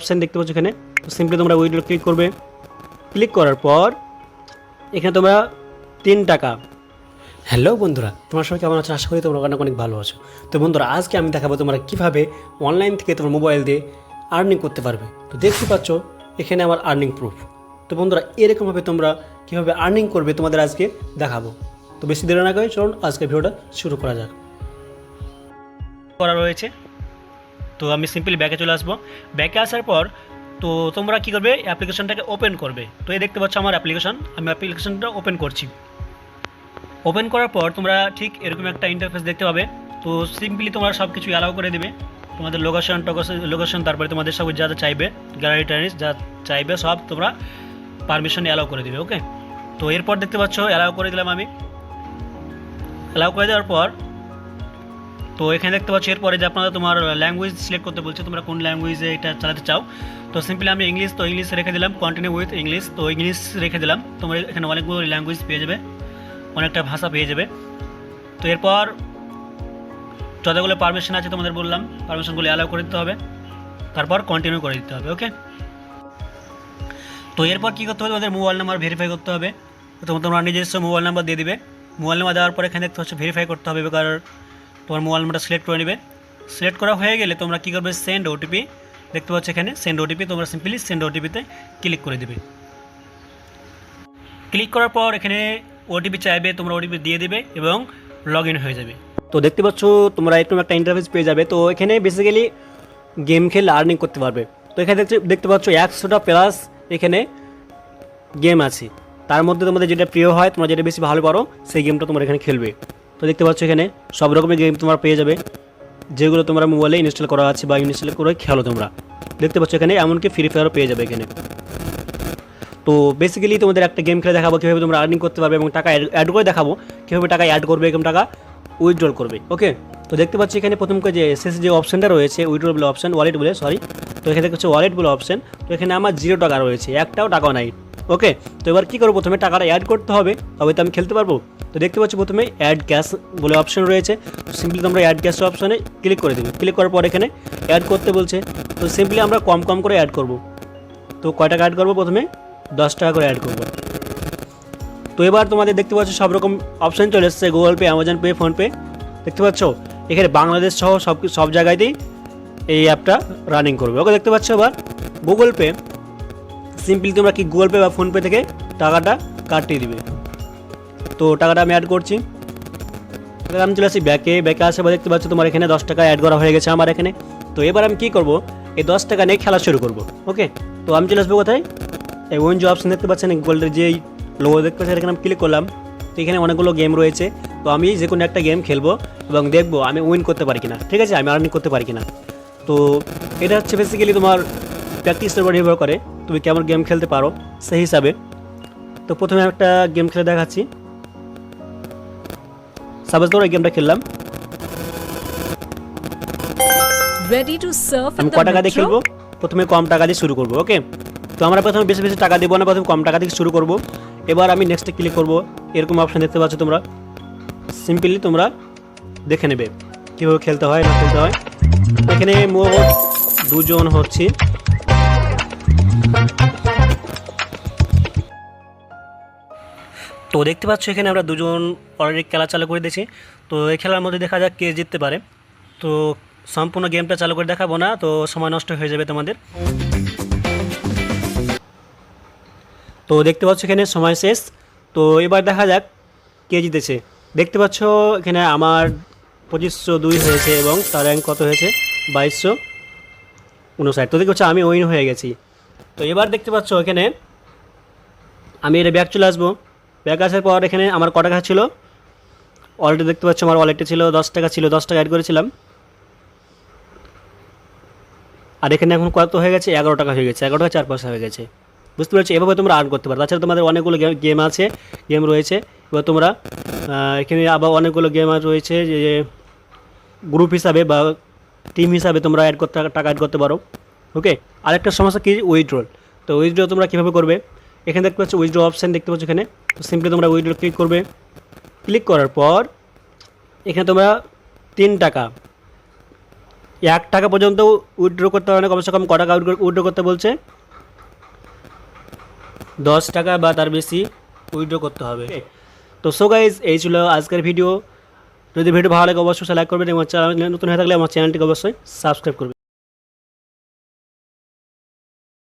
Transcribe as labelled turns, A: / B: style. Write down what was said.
A: Option দেখতে পাচ্ছ এখানে। তো সিম্পলি তোমরা উইড্রো ক্লিক করবে। ক্লিক করার পর এখানে তোমরা তিন টাকা। হ্যালো বন্ধুরা, তোমার সবাই কেমন আছো? আশা করি তোমরা অনেক অনেক ভালো আছো। তো বন্ধুরা, আজকে আমি দেখাবো তোমরা কীভাবে অনলাইন থেকে তোমার মোবাইল দিয়ে আর্নিং করতে পারবে। তো দেখতে পাচ্ছ, এখানে আমার আর্নিং প্রুফ তো বন্ধুরা, এরকমভাবে তোমরা কীভাবে আর্নিং করবে তোমাদের আজকে দেখাবো। তো বেশি দেরি না করে চলুন আজকে ভিডিওটা শুরু করা যাক। করা রয়েছে। তো আমি সিম্পলি ব্যাকে চলে আসব। ব্যাকে আসার পর, তো তোমরা কী করবে? অ্যাপ্লিকেশনটাকে ওপেন করবে। তো এই দেখতে পাচ্ছ আমার অ্যাপ্লিকেশন আমি অ্যাপ্লিকেশনটা ওপেন করছি। ওপেন করার পর তোমরা ঠিক এরকম একটা ইন্টারফেস দেখতে পাবে। তো সিম্পলি তোমরা সব কিছু অ্যালাউ করে দেবে। তোমাদের লোকেশন টোকেশন লোকেশন তারপরে তোমাদের সব যা যা চাইবে গ্যালারি টারিস যা চাইবে, সব তোমরা পারমিশন অ্যালাউ করে দেবে ওকে তো এরপর দেখতে পাচ্ছ অ্যালাউ করে দিলাম আমি। অ্যালাউ করে দেওয়ার পর তো এখানে দেখতে পাচ্ছ এরপরে যে আপনারা তোমার ল্যাঙ্গুয়েজ সিলেক্ট করতে বলছে, তোমরা কোন ল্যাঙ্গুয়েজে এটা চালাতে চাও। তো সিম্পলি আমি ইংলিশ তো ইংলিশ রেখে দিলাম কন্টিনিউ উইথ ইংলিশ তো ইংলিশ রেখে দিলাম। তোমরা এখানে অনেকগুলো ল্যাঙ্গুয়েজ পেয়ে যাবে, অনেকটা ভাষা পেয়ে যাবে। তো এরপর যতগুলো পারমিশন আছে তোমাদের বললাম পারমিশনগুলো অ্যালাউ করে দিতে হবে, তারপর কন্টিনিউ করে দিতে হবে ওকে তো এরপর কী করতে হবে, তোমাদের মোবাইল নাম্বার ভেরিফাই করতে হবে। তোমরা নিজস্ব মোবাইল নাম্বার দিয়ে দিবে। মোবাইল নাম্বার দেওয়ার পর এখানে দেখতে হচ্ছে ভেরিফাই করতে হবে, এবার তোমার মোবাইল নাম্বারটা সিলেক্ট করে নেবে। সিলেক্ট করা হয়ে গেলে তোমরা কী করবে? সেন্ড ওটিপি দেখতে পাচ্ছ এখানে। সেন্ড ওটিপি তোমরা সিম্পলি সেন্ড ওটিপিতে ক্লিক করে দেবে। ক্লিক করার পর এখানে ওটিপি চাইবে, তোমরা ওটিপি দিয়ে দেবে এবং লগ হয়ে যাবে। তো দেখতে পাচ্ছ, তোমরা এরকম একটা ইন্টারফেস পেয়ে যাবে। তো এখানে বেসিক্যালি গেম খেলে আর্নিং করতে পারবে। তো এখানে দেখতে দেখতে পাচ্ছ, একশোটা প্লাস এখানে গেম আছে। তার মধ্যে তোমাদের যেটা প্রিয় হয়, তোমরা যেটা বেশি ভালো পারো সেই গেমটা তোমরা এখানে খেলবে। তো দেখতে পাচ্ছ এখানে সব রকমের গেম তোমরা পেয়ে যাবে। যেগুলো তোমরা মোবাইলে ইনস্টল করা আছে বা ইনস্টল করে খেলো তোমরা। দেখতে পাচ্ছ এখানে এমনকি ফ্রি ফায়ারও পেয়ে যাবে এখানে। তো বেসিক্যালি তোমাদের একটা গেম খেলে দেখাবো কীভাবে তোমরা আর্নিং করতে পারবে এবং টাকা অ্যাড করে দেখাবো কীভাবে টাকা অ্যাড করবে এবং টাকা উইথড্রল করবে ওকে তো দেখতে পাচ্ছি এখানে প্রথম যে শেষ যে অপশানটা রয়েছে উইথড্রল বলে অপশান ওয়ালেট বলে সরি তো এখানে হচ্ছে ওয়ালেট বলে অপশান তো এখানে আমার জিরো টাকা রয়েছে, একটাও টাকা নাই ওকে তো এবার কী করব? প্রথমে টাকাটা অ্যাড করতে হবে, তবে তো আমি খেলতে পারব? তো দেখতে পাচ্ছি প্রথমে অ্যাড গ্যাস বলে অপশন রয়েছে। সিম্পলি তোমরা অ্যাড ক্যাশ অপশনে ক্লিক করে দেবে। ক্লিক করার পর এখানে অ্যাড করতে বলছে। তো সিম্পলি আমরা কম কম করে অ্যাড করব। তো কয় টাকা অ্যাড করব প্রথমে? দশ টাকা করে অ্যাড করব। তো এবার তোমাদের দেখতে পাচ্ছ সব রকম অপশান চলে এসছে। Google Pay Amazon Pay PhonePe দেখতে পাচ্ছ? এখানে বাংলাদেশ সহ সব সব জায়গাতেই এই অ্যাপটা রানিং করবে। ওকে, দেখতে পাচ্ছ এবার? গুগল পে সিম্পলি তোমরা কি গুগল পে বা ফোনপে থেকে টাকাটা কাটিয়ে দিবে। তো টাকাটা আমি অ্যাড করছি। আমি চলে আসি ব্যাকে। ব্যাকে আসে বা দেখতে পাচ্ছ তোমার এখানে দশ টাকা অ্যাড করা হয়ে গেছে আমার এখানে। তো এবার আমি কী করব? এই দশ টাকা নিয়ে খেলা শুরু করব, ওকে? তো আমি চলে আসব কোথায়? এই ওয়েন যে অপশন দেখতে পাচ্ছেন গোল্ডের যেই লোগো দেখতে পাচ্ছেন, এখানে আমি ক্লিক করলাম। তো এখানে অনেকগুলো গেম রয়েছে। তো আমি যে কোনো একটা গেম খেলব এবং দেখব আমি উইন করতে পারি কিনা। ঠিক আছে? আমি আর্নিং করতে পারি কিনা। তো এটা হচ্ছে বেসিক্যালি তোমার প্র্যাকটিসের উপর নির্ভর করে। তুমি কেমন গেম খেলতে পারো সেই হিসাবে। তো প্রথমে একটা গেম খেলে দেখাচ্ছি। ধরো এই গেমটা খেললাম
B: Ready to surf
A: আমি ক টাকা দিয়ে খেলব প্রথমে কম টাকা দিয়ে শুরু করব ওকে তো আমরা প্রথমে বেশি বেশি টাকা দেবো না প্রথমে কম টাকা থেকে শুরু করব। এবার আমি নেক্সটে ক্লিক করব। এরকম অপশন দেখতে পাচ্ছ তোমরা। সিম্পলি তোমরা দেখে নেবে। কীভাবে খেলতে হয় না খেলতে হয়। এখানে মোট দুজন হচ্ছে। তো দেখতে পাচ্ছ এখানে আমরা দুজন অলরেডি খেলা চালু করে দিয়েছি। তো এই খেলার মধ্যে দেখা যাক কে জিততে পারে। তো সম্পূর্ণ গেমটা চালু করে দেখাবো না, তো সময় নষ্ট হয়ে যাবে তোমাদের। তো দেখতে পাচ্ছ এখানে সময় শেষ। তো এবার দেখা যাক কে জিতেছে। দেখতে পাচ্ছ এখানে আমার পঁচিশশো দুই হয়েছে এবং তার র্যাঙ্ক কত হয়েছে? বাইশশো উনষাট। তো দেখতে পাচ্ছ আমি উইন হয়ে গেছি। তো এবার দেখতে পাচ্ছ এখানে আমি এটা ব্যাক চলে আসব। ব্যাক আসার পর এখানে আমার ক টাকা ছিল। ওয়ালেটে দেখতে পাচ্ছ আমার ওয়ালেটে ছিল দশ টাকা ছিল, দশ টাকা অ্যাড করেছিলাম। আর এখানে এখন কত হয়ে গেছে? এগারো টাকা হয়ে গেছে, এগারো টাকা চার পয়সা হয়ে গেছে। বুঝতে পারছ? এভাবে তোমরা আর্ন করতে পারো। তাছাড়া তোমাদের অনেকগুলো গেম আছে গেম রয়েছে। এবার তোমরা এখানে আবার অনেকগুলো গেম রয়েছে যে গ্রুপ হিসাবে বা টিম হিসাবে তোমরা অ্যাড করতে, টাকা অ্যাড করতে পারো। ওকে আরেকটা সমস্যা কি? উইথড্রল তো উইথড্র তোমরা কীভাবে করবে? এখানে দেখতে পাচ্ছ উইথড্র অপশান দেখতে পাচ্ছ এখানে। তো সিম্পলি তোমরা উইথড্র ক্লিক করবে। ক্লিক করার পর এখানে তোমরা তিন টাকা। এক টাকা পর্যন্ত উইথড্র করতে হবে না কমসে কম ক টাকা উইথড্র করতে বলছে? দশ টাকা বা তার বেশি উইথড্র করতে হবে। তো সো গাইজ এই ছিল আজকের ভিডিও যদি ভিডিও ভালো লাগে অবশ্যই লাইক করবেন এবং চ্যানেল নতুন হয়ে থাকলে আমার চ্যানেলটিকে অবশ্যই সাবস্ক্রাইব করবেন।